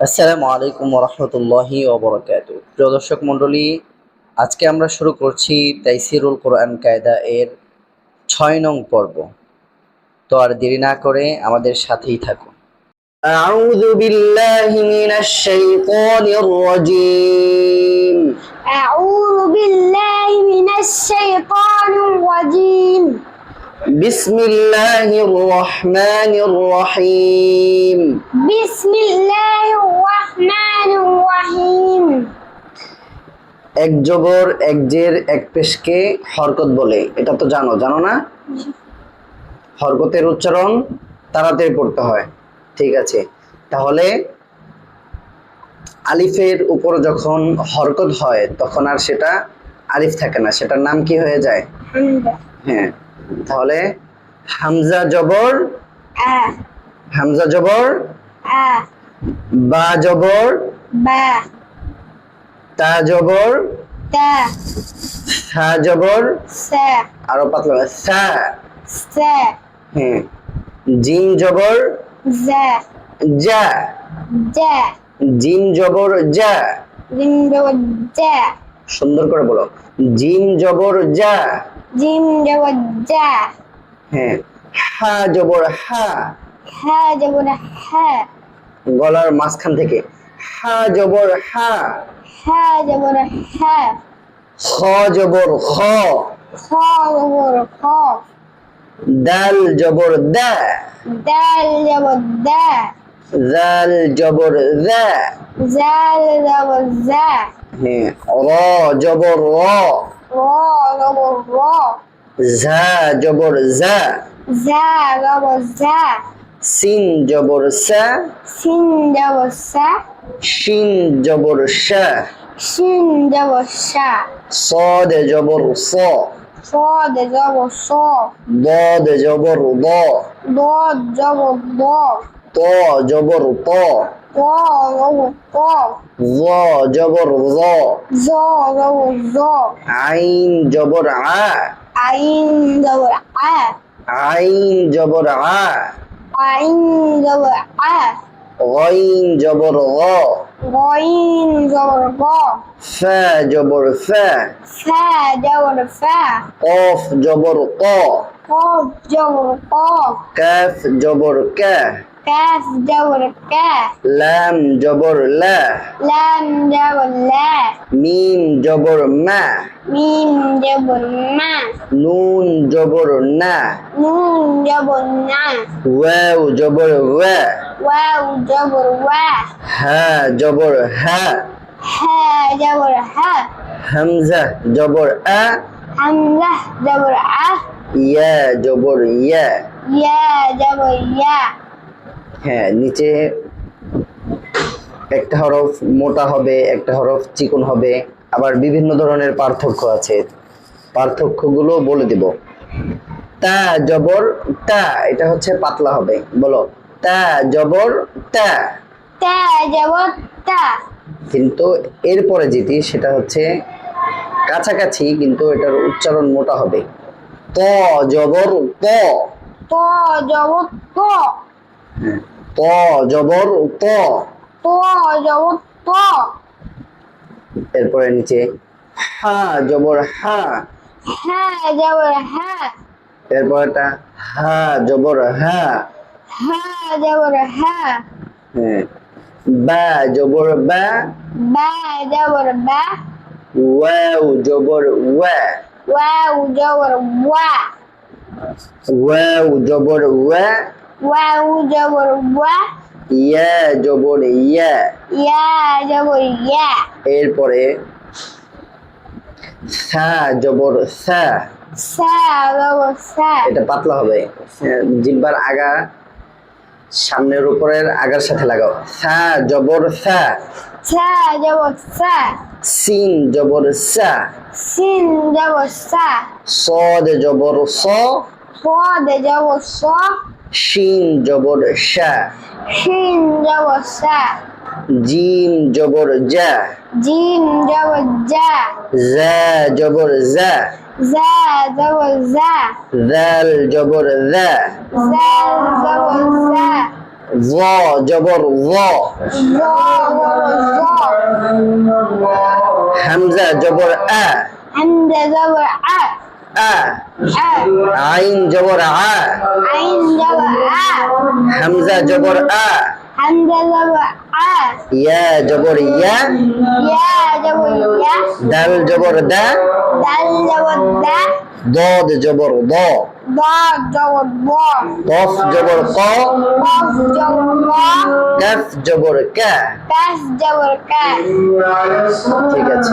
আসসালামু আলাইকুম রহমতুল্লাহি ওবরাকাতু প্রিয় দর্শক মণ্ডলী আজকে আমরা শুরু করছি তাইসিরুল কোরআন কায়দা এর ছয় নং পর্ব তো আর দেরি না করে আমাদের সাথেই থাকুন أعوذ بالله من الشيطان الرجيم أعوذ بالله من الشيطان الرجيم بسم الله الرحمن الرحيم بسم الله الرحمن الرحيم এক জবর এক জের এক পেশকে হরকত বলে এটা তো জানো জানো না হরকতের উচ্চারণ তাড়াতাড়ি পড়তে হয় ঠিক আছে তাহলে আলিফের উপর যখন হরকত হয় তখন আর সেটা আলিফ থাকে না সেটার নাম কি হয়ে যায় حمد হ্যাঁ তাহলে হামজা জবর হামজা জবর বা জবর বা তা জবর সা জবর আরও পাতলা সা। হ্যাঁ জিন জবর যা জিম জবর যা। জিন জবর যা। সুন্দর করে বলো জিন জবর যা। জিম যাবার যা হ্যাঁ হা জবর হা। হা জবর হা। গলার মাঝখান থেকে হা জবর হা। হা জবর হা। খ জবর খ খ জবর খ দাল জবর দা। দাল জবর দা। দাল জবর জা زال جبر زا হ্যাঁ র জবর র را جبر را ঝা জবর যা زا جبر زا সিন জবর সা سين جبر سا শিন জবর শা شين جبر شا صاد جبر صا صاد جبر صا ضاد جبر ضا ضاد جبر ضا طا جبر طا طا جبر طا ظا جبر ظا زا جبر زا عين جبر ع عين جبر ع عين جبر ع عين جبر ع غين جبر غا غين جبر غا فا جبر فا فا جبر فا قاف جبر قا قاف جبر قا كاف جبر كا كاف جبر كا لام جبر لا لام جبر لا ميم جبر ما ميم جبر ما نون جبر نا نون جبر نا واو جبر وا واو جبر وا ها جبر ها ها جبر ها همزة جبر أ همزة جبر أ يا جبر يا يا جبر يا হ্যাঁ নিচে একটা হরফ মোটা হবে একটা হরফ চিকন হবে আবার বিভিন্ন ধরনের পার্থক্য আছে। পার্থক্যগুলো বলে দিব। তা জবর তা এটা হচ্ছে পাতলা হবে বলো। তা জবর তা। তা জবর তা। কিন্তু এরপরে যেটি সেটা হচ্ছে কাছাকাছি কিন্তু এটার উচ্চারণ মোটা হবে। ত জবর প ত জবর প ত জবর ত ত জবর ত এরপরে নিচে হা জবর হা। হ্যাঁ জবর হ্যাঁ এরপরটা হা জবর হা। হ্যাঁ জবর হ্যাঁ। বা জবর বা। বা জবর বা। ওয়াও জবর ওয়া। ওয়াও জবর ওয়া। ওয়াও জবর ওয়া। ওয়াউ জবর ওয়া ইয়া জবর ইয়া ইয়া জবর ইয়া এরপরে সা জবর সা সা জবর সা এটা পাতলা হবে জিব্বার আগা সামনের উপরের আগার সাথে লাগাও। সা জবর সা সা জবর সা সিন জবর সা সিন জবর সা সদ জবর স সদ জবর স শিন জবর শা শিন জবর শা জিম জবর জা জিম জবর জা জা জবর জা জা জবর জা দাল জবর দা। দাল জবর দা ভ জবর ভ। হামজা জবর আ। হামজা জবর আ। আইন জবর আ। আইন জবর আ। হামজা জবর আ। হামজা জবর ইয়া জবর ইয়া। ইয়া জবর ইয়া। দাল জবর দা। দাল জবর দা। ঠিক আছে।